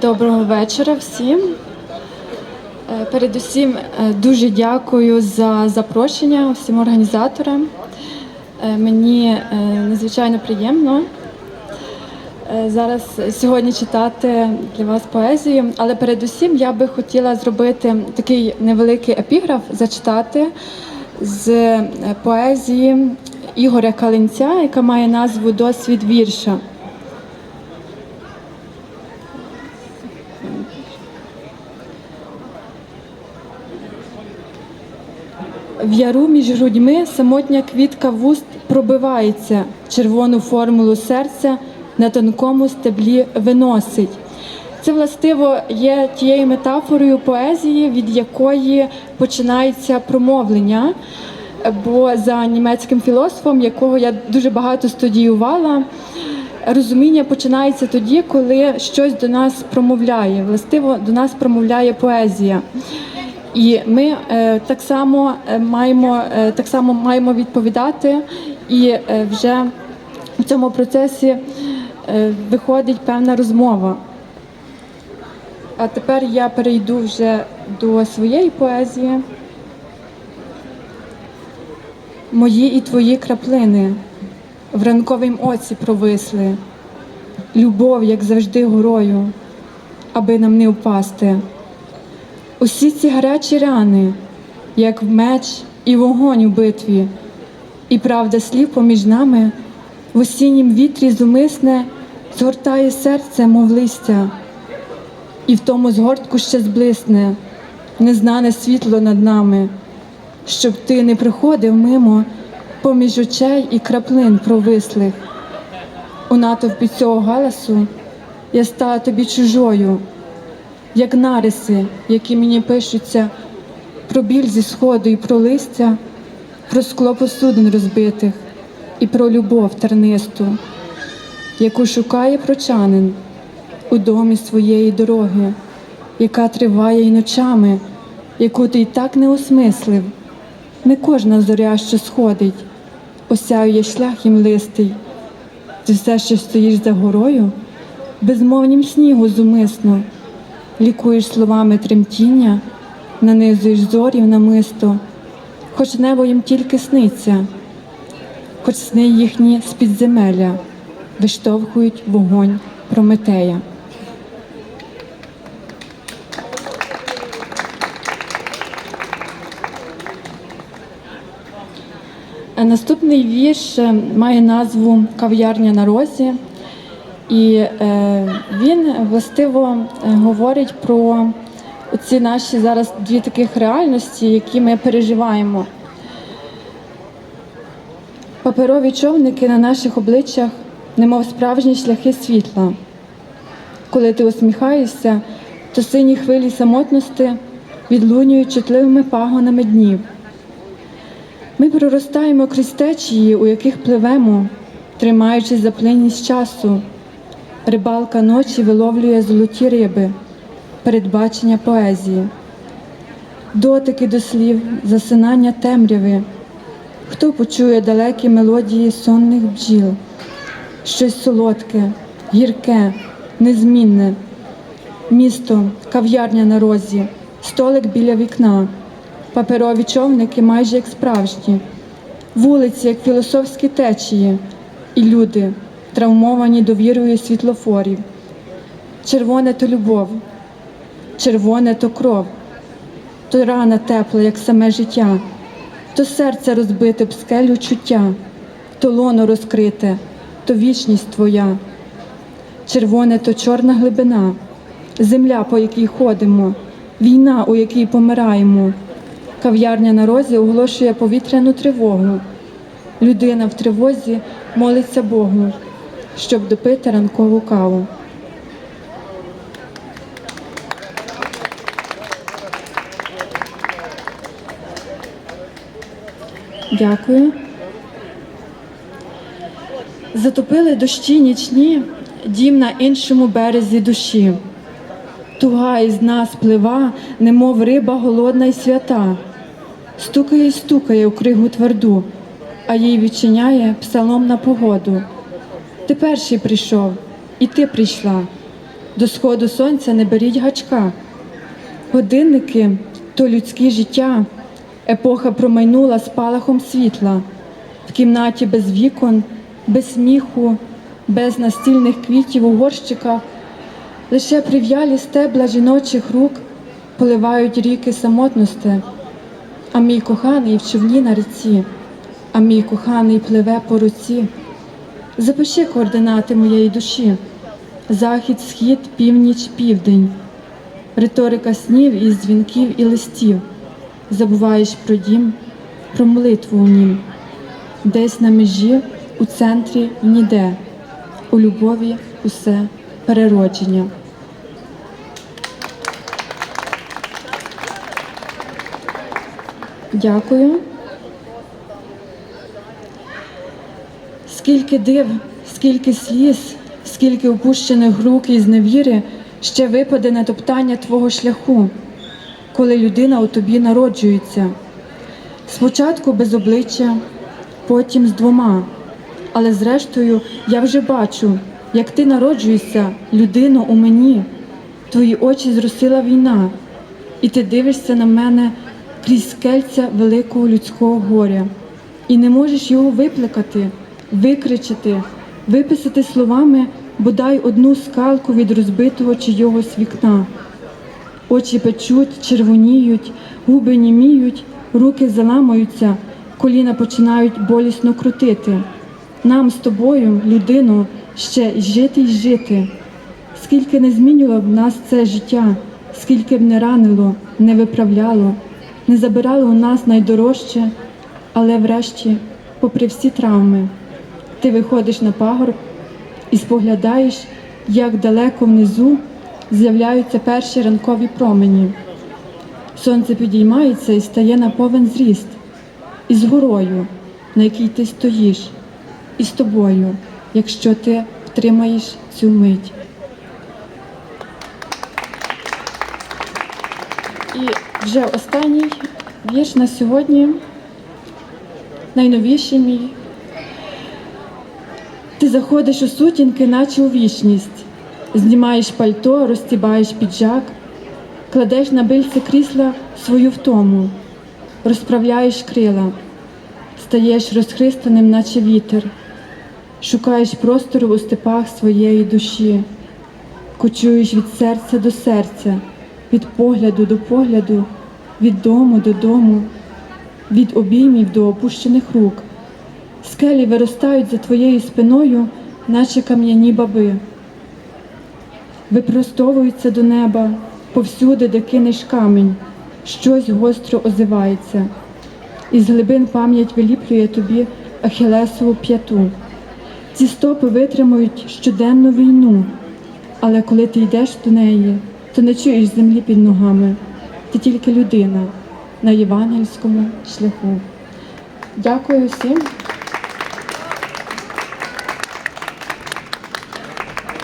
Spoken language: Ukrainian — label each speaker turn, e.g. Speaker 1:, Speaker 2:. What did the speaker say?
Speaker 1: Доброго вечора всім. Е, Передусім е, дуже дякую за запрошення всім організаторам. Е, Мені е, надзвичайно приємно е, зараз сьогодні читати для вас поезію, але передусім я би хотіла зробити такий невеликий епіграф, зачитати з е, поезії Ігоря Калинця, яка має назву Досвід вірша. В яру між грудьми самотня квітка вуст пробивається, червону формулу серця на тонкому стеблі виносить. Це властиво є тією метафорою поезії, від якої починається промовлення. Бо за німецьким філософом, якого я дуже багато студіювала, розуміння починається тоді, коли щось до нас промовляє. Властиво до нас промовляє поезія. І ми е, так само е, маємо е, так само маємо відповідати, і вже в цьому процесі виходить певна розмова. А тепер я перейду вже до своєї поезії. Мої і твої краплини в ранковім оці провисли, любов, як завжди, горою, аби нам не впасти. Усі ці гарячі рани, як меч і вогонь у битві, і правда слів поміж нами в осіннім вітрі зумисне згортає серце, мов листя, і в тому згортку ще зблисне незнане світло над нами, щоб ти не приходив мимо поміж очей і краплин провислих. У натовпі цього галасу я стала тобі чужою як нариси, які мені пишуться про біль зі сходу і про листя, про скло посудин розбитих і про любов тернисту, яку шукає прочанин у домі своєї дороги, яка триває й ночами, яку ти й так не осмислив. Не кожна зоря, що сходить, осяює шлях їм листий. Ти все ще стоїш за горою, безмовнім снігу зумисно лікуєш словами тремтіння, нанизуєш зорів намисто, хоч небо їм тільки сниться, хоч сни їхні з підземелля виштовхують вогонь Прометея. Е, Наступний вірш е, має назву Кав'ярня на розі. І е, він властиво е, говорить про ці наші зараз дві таких реальності, які ми переживаємо. Паперові човники на наших обличчях, немов справжні шляхи світла. Коли ти усміхаєшся, то сині хвилі самотності відлунюють чутливими пагонами днів. Ми проростаємо крізь течії, у яких пливемо, тримаючись за плинність часу. Рибалка ночі виловлює золоті риби, передбачення поезії, дотики до слів, засинання темряви. Хто почує далекі мелодії сонних бджіл, щось солодке, гірке, незмінне, місто, кав'ярня на розі, столик біля вікна, паперові човники майже як справжні, вулиці, як філософські течії, і люди травмовані довірою світлофорів. Червоне то любов, червоне то кров, то рана тепла, як саме життя, то серце розбите б скелю чуття, то лоно розкрите, то вічність твоя. Червоне то чорна глибина, земля, по якій ходимо, війна, у якій помираємо. Кав'ярня на розі оголошує повітряну тривогу. Людина в тривозі молиться Богу щоб допити ранкову каву. Дякую. Затопили дощі нічні дім на іншому березі душі. Туга із нас плива, немов риба голодна й свята, стукає й стукає у кригу тверду, а їй відчиняє псалом на погоду. Ти перший прийшов, і ти прийшла. до сходу сонця не беріть гачка. Годинники то людське життя, епоха промайнула спалахом світла, в кімнаті без вікон, без сміху, без настільних квітів у горщиках, лише прив'ялі стебла жіночих рук поливають ріки самотності, а мій коханий в човні на ріці, а мій коханий пливе по руці. Запиши координати моєї душі, захід, схід, північ, південь, риторика снів із дзвінків і листів. Забуваєш про дім, про молитву у нім, десь на межі, у центрі ніде, у любові усе переродження. Дякую. Скільки див, скільки сліз, скільки опущених рук і зневіри ще випаде на топтання твого шляху, коли людина у тобі народжується. Спочатку без обличчя, потім з двома. Але зрештою я вже бачу, як ти народжуєшся, людину у мені. Твої очі зросила війна, і ти дивишся на мене крізь скельця великого людського горя, і не можеш його виплакати, викричати, виписати словами бодай одну скалку від розбитого чийогось вікна. Очі печуть, червоніють, губи німіють, руки заламуються, коліна починають болісно крутити. Нам з тобою, людино, ще жити й жити. Скільки не змінювало б нас це життя, скільки б не ранило, не виправляло, не забирало у нас найдорожче, але врешті, попри всі травми, ти виходиш на пагорб і споглядаєш, як далеко внизу з'являються перші ранкові промені. Сонце підіймається і стає на повен зріст, із горою, на якій ти стоїш, і з тобою, якщо ти втримаєш цю мить. І вже останній вірш на сьогодні, найновіший мій. Ти заходиш у сутінки, наче у вічність, знімаєш пальто, розтібаєш піджак, кладеш на бильце крісла свою втому, розправляєш крила, стаєш розхристаним, наче вітер, шукаєш простору у степах своєї душі, кочуєш від серця до серця, від погляду до погляду, від дому до дому, від обіймів до опущених рук. Скелі виростають за твоєю спиною, наче кам'яні баби, випростовуються до неба повсюди, де кинеш камінь, щось гостро озивається, і з глибин пам'ять виліплює тобі ахілесову п'яту. Ці стопи витримують щоденну війну, але коли ти йдеш до неї, то не чуєш землі під ногами. Ти тільки людина на євангельському шляху. Дякую всім.